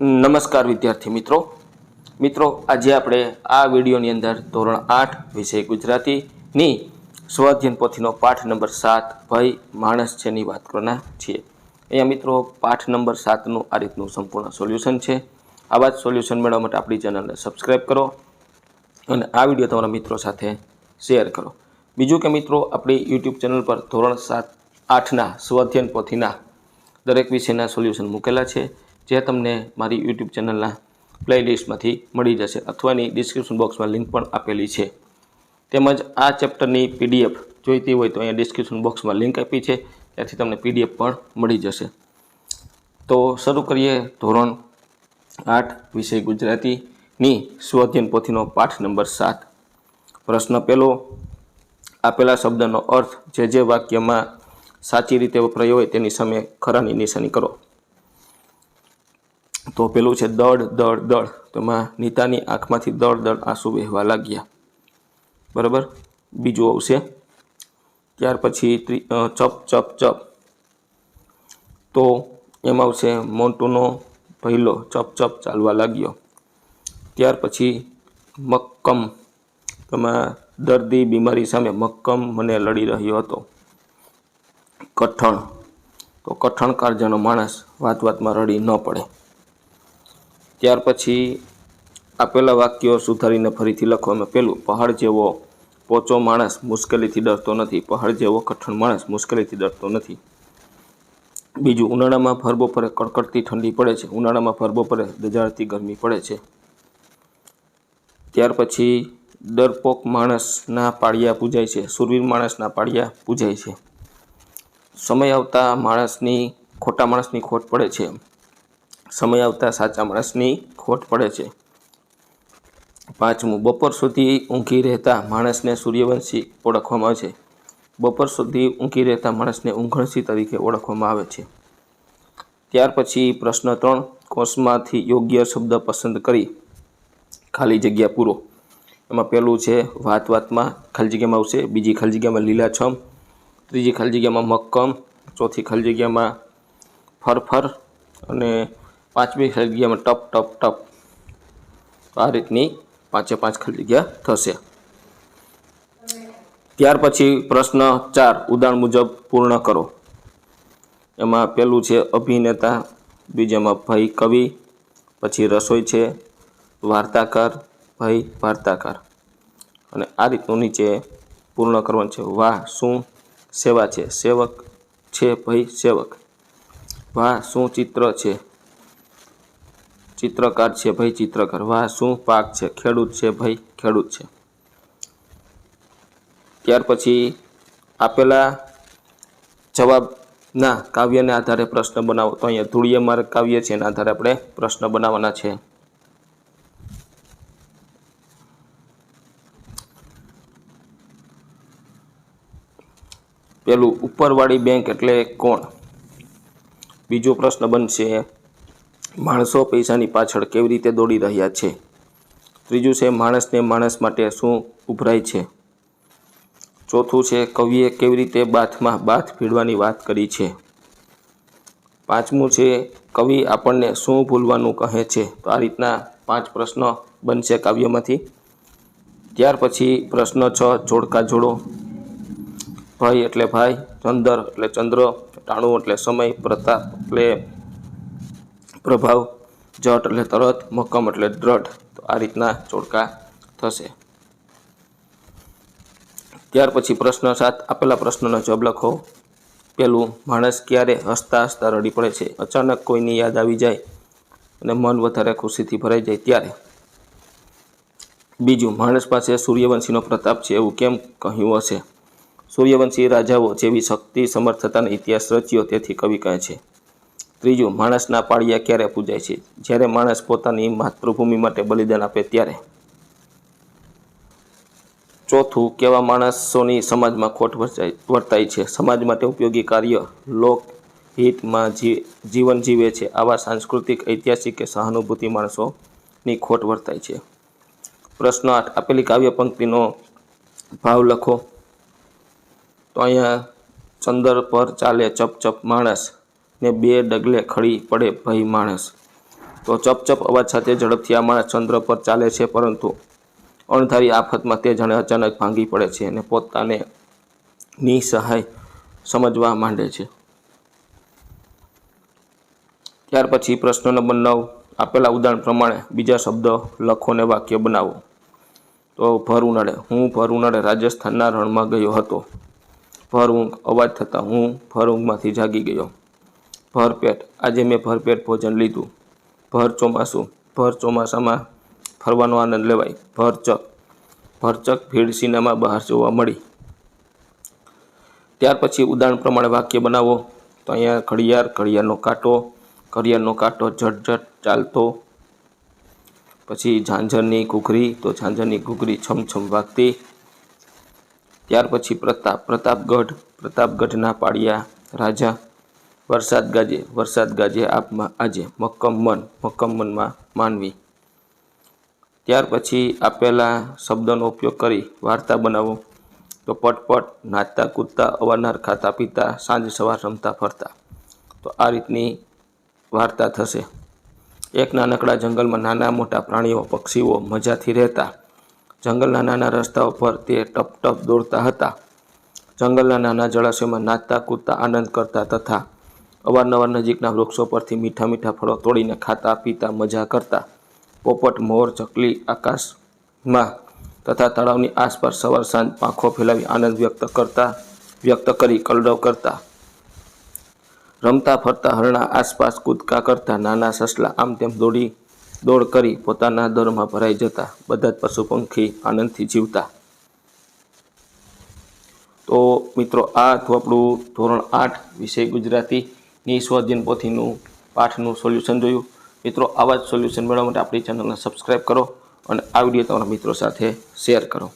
નમસ્કાર વિદ્યાર્થી મિત્રો. મિત્રો, આજે આપણે આ વિડીયોની અંદર ધોરણ આઠ વિષય ગુજરાતીની સ્વાધ્યન પોથીનો પાઠ નંબર સાત ભય માણસ છેની વાત કરવાના છીએ. અહીંયા મિત્રો, પાઠ નંબર સાતનું આ રીતનું સંપૂર્ણ સોલ્યુશન છે. આવા જ સોલ્યુશન મેળવવા માટે આપણી ચેનલને સબસ્ક્રાઈબ કરો અને આ વીડિયો તમારા મિત્રો સાથે શેર કરો. બીજું કે મિત્રો, આપણી યુટ્યુબ ચેનલ પર ધોરણ સાત આઠના સ્વાધ્યન પોથીના દરેક વિષયના સોલ્યુશન મૂકેલા છે. જે તમને મારી યુટ્યુબ ચેનલના પ્લેલિસ્ટમાંથી મળી જશે અથવા એની ડિસ્ક્રિપ્શન બોક્સમાં લિંક પણ આપેલી છે. તેમજ આ ચેપ્ટરની પીડીએફ જોઈતી હોય તો અહીંયા ડિસ્ક્રિપ્શન બોક્સમાં લિંક આપી છે. ત્યાંથી તમને પીડીએફ પણ મળી જશે. તો શરૂ કરીએ ધોરણ આઠ, વિષય ગુજરાતીની સ્વઅધ્યયન પોથીનો પાઠ નંબર સાત. પ્રશ્ન પહેલો આપેલા શબ્દનો અર્થ જે જે વાક્યમાં સાચી રીતે વપરાયો હોય તેની સામે ખરાની નિશાની કરો. તો પેલું છે દળ દળ દળ. તેમાં નીતાની આંખમાંથી દળ દળ આંસુ વહેવા લાગ્યા. બરાબર? બીજું આવશે. ત્યાર પછી ચપ ચપ ચપ. તો એમાં આવશે મોન્ટુનો પહેલો ચપ ચપ ચાલવા લાગ્યો. ત્યાર પછી મક્કમ. તેમાં દર્દી બીમારી સામે મક્કમ મને લડી રહ્યો હતો. કઠણ. તો કઠણ જેનો માણસ વાત વાતમાં રડી ન પડે. ત્યાર પછી આપેલા વાક્યો સુધારીને ફરીથી લખો એમાં પહેલું, પહાડ જેવો પોચો માણસ મુશ્કેલીથી ડરતો નથી. પહાડ જેવો કઠણ માણસ મુશ્કેલીથી ડરતો નથી. બીજું, ઉનાળામાં ભર બપોરે કડકડતી ઠંડી પડે છે. ઉનાળામાં ભર બપોરે દજાડતી ગરમી પડે છે. ત્યાર પછી, ડરપોક માણસના પાળિયા પૂજાય છે. સુરવીર માણસના પાળિયા પૂજાય છે. સમય આવતા માણસની, ખોટા માણસની ખોટ પડે છે. સમય આવતા સાચા માણસની ખોટ પડે છે. પાંચમું, બપોર સુધી ઊંઘી રહેતા માણસને સૂર્યવંશી ઓળખવામાં આવે છે. બપોર સુધી ઊંઘી રહેતા માણસને ઊંઘણસી તરીકે ઓળખવામાં આવે છે. ત્યાર પછી પ્રશ્ન ત્રણ, કોષમાંથી યોગ્ય શબ્દ પસંદ કરી ખાલી જગ્યા પૂરો. એમાં પહેલું છે, વાત વાતમાં ખાલી જગ્યામાં આવશે, બીજી ખાલી જગ્યામાં લીલાછમ, ત્રીજી ખાલી જગ્યામાં મક્કમ, ચોથી ખાલી જગ્યામાં ફરફર અને પાંચમી ખાલી જગ્યામાં ટપ ટપ ટપ. તો આ રીતની પાંચે પાંચ ખાલી જગ્યા થશે. ત્યાર પછી પ્રશ્ન ચાર, ઉદાહરણ મુજબ પૂર્ણ કરો. એમાં પહેલું છે અભિનેતા, બીજામાં ભાઈ કવિ, પછી રસોઈ છે, વાર્તાકાર, ભાઈ વાર્તાકાર. અને આ રીતનું નીચે પૂર્ણ કરવાનું છે. વાહ, શું સેવા છે? સેવક છે, ભાઈ સેવક. વાહ, શું ચિત્ર છે? ચિત્રકાર છે ભાઈ, ચિત્રકાર. વાહ, શું પાક છે? ખેડૂત છે ભાઈ, ખેડૂત છે. ત્યાર પછી આપેલા જવાબના કાવ્યને આધારે પ્રશ્ન બનાવો. તો અહીંયા ધૂળીય માર્ગ કાવ્ય છે, એના આધારે આપણે પ્રશ્ન બનાવવાના છે. પેલું ઉપરવાળી બેંક એટલે કોણ? બીજો પ્રશ્ન બનશે માણસો પૈસાની પાછળ કેવી રીતે દોડી રહ્યા છે? ત્રીજું છે, માણસને માણસ માટે શું ઉભરાય છે? ચોથું છે, કવિએ કેવી રીતે બાથમાં બાથ ભીડવાની વાત કરી છે? પાંચમું છે, કવિ આપણને શું ભૂલવાનું કહે છે? તો આ રીતના પાંચ પ્રશ્નો બનશે કાવ્યમાંથી. ત્યાર પછી પ્રશ્ન છ, જોડકા જોડો. ભાઈ એટલે ભાઈ ચંદર એટલે ચંદ્ર, ટાણું એટલે સમય, પ્રતાપ એટલે પ્રભાવ, જટ એટલે તરત, મક્કમ એટલે દ્રઢ. તો આ રીતના ચોડકા થશે. ત્યાર પછી પ્રશ્ન સાત, આપેલા પ્રશ્નનો જવાબ લખો. પેલું, માણસ ક્યારે હસતા હસતા રડી પડે છે? અચાનક કોઈની યાદ આવી જાય અને મન વધારે ખુશીથી ભરાઈ જાય ત્યારે. બીજું, માણસ પાસે સૂર્યવંશીનો પ્રતાપ છે એવું કેમ કહ્યું હશે? સૂર્યવંશી રાજાઓ જેવી શક્તિ સમર્થતાનો ઇતિહાસ રચ્યો, તેથી કવિ કહે છે. ત્રીજું, માણસના પાળિયા ક્યારે પૂજાય છે? જ્યારે માણસ પોતાની માતૃભૂમિ માટે બલિદાન આપે ત્યારે. ચોથું, કેવા માણસોની સમાજમાં ખોટ વર્તાય વર્તાય છે? સમાજ માટે ઉપયોગી કાર્ય લોક હિતમાં જીવન જીવે છે. આવા સાંસ્કૃતિક, ઐતિહાસિક કે સહાનુભૂતિ માણસોની ખોટ વર્તાય છે. પ્રશ્ન આઠ, આપેલી કાવ્ય પંક્તિનો ભાવ લખો. તો અહીંયા ચંદર પર ચાલે ચપ ચપ માણસ. ને બે ડગલે ખડી પડે ભય માણસ. તો ચપચપ અવાજ સાથે ઝડપથી આ માણસ ચંદ્ર પર ચાલે છે પરંતુ અણધારી આફતમાં તે જાણે અચાનક ભાંગી પડે છે અને પોતાને નિસહાય સમજવા માંડે છે. ત્યાર પછી પ્રશ્ન નંબર નવ, આપેલા ઉદાહરણ પ્રમાણે બીજા શબ્દ લખો ને વાક્ય બનાવો. તો ભર ઉનાળે, હું ભર ઉનાળે રાજસ્થાનના રણમાં ગયો હતો. ભર ઊંઘ, અવાજ થતાં હું ભર ઊંઘમાંથી જાગી ગયો. ભરપેટ. આજે મેં ભરપેટ ભોજન લીધું. ભર ચોમાસું. ભર ચોમાસામાં ફરવાનો આનંદ લેવાય. ભરચક. ભરચક ભીડ સિનેમા બહાર જોવા મળી. ત્યાર પછી ઉદાહરણ પ્રમાણે વાક્ય બનાવો. તો અહીંયા ઘડિયાળ, ઘડિયાળનો કાંટો ઘડિયાળનો કાંટો ઝટઝટ ચાલતો. પછી ઝાંઝરની ઘૂઘરી. તો ઝાંઝરની ઘૂઘરી છમછમ વાગતી. ત્યાર પછી પ્રતાપ. પ્રતાપગઢ. પ્રતાપગઢના પાડ્યા રાજા. વરસાદ ગાજે વરસાદ ગાજે આપમાં આજે મક્કમ મન, મક્કમ મનમાં માનવી. ત્યાર પછી આપેલા શબ્દનો ઉપયોગ કરી વાર્તા બનાવો. તો પટપટ નાચતા, કૂદતા, અવારનવાર ખાતા, પીતા, સાંજ સવાર રમતા, ફરતા. તો આ રીતની વાર્તા થશે. એક નાનકડા જંગલમાં નાના મોટા પ્રાણીઓ, પક્ષીઓ મજાથી રહેતા. જંગલના નાના રસ્તાઓ પર તે ટપ ટપ દોડતા હતા. જંગલના નાના જળાશયમાં નાચતા, કૂદતા, આનંદ કરતા તથા અવારનવાર નજીકના વૃક્ષો પરથી મીઠા મીઠા ફળો તોડીને ખાતા, પીતા, મજા કરતા. પોપટ, મોર, ચકલી, આકાશમાં તથા તળાવની આસપાસ સવાર સાંજ પાંખો ફેલાવી આનંદ વ્યક્ત કરતા, વ્યક્ત કરી કલરવ કરતા. રમતા, ફરતા, હરણા, આસપાસ કૂદકા કરતા, નાના સસલા આમ તેમ દોડી, દોડ કરી પોતાના દરમાં ભરાઈ જતા, બધા જ પશુ પંખી આનંદથી જીવતા. તો મિત્રો આ હતું આપણું ધોરણ આઠ વિષય ગુજરાતીની સ્વાધ્યન પોથીનું પાઠનું સોલ્યુશન જોયું. મિત્રો, આવા જ સોલ્યુશન મેળવવા માટે આપણી ચેનલને સબસ્ક્રાઈબ કરો અને આ વીડિયો તમારા મિત્રો સાથે શેર કરો.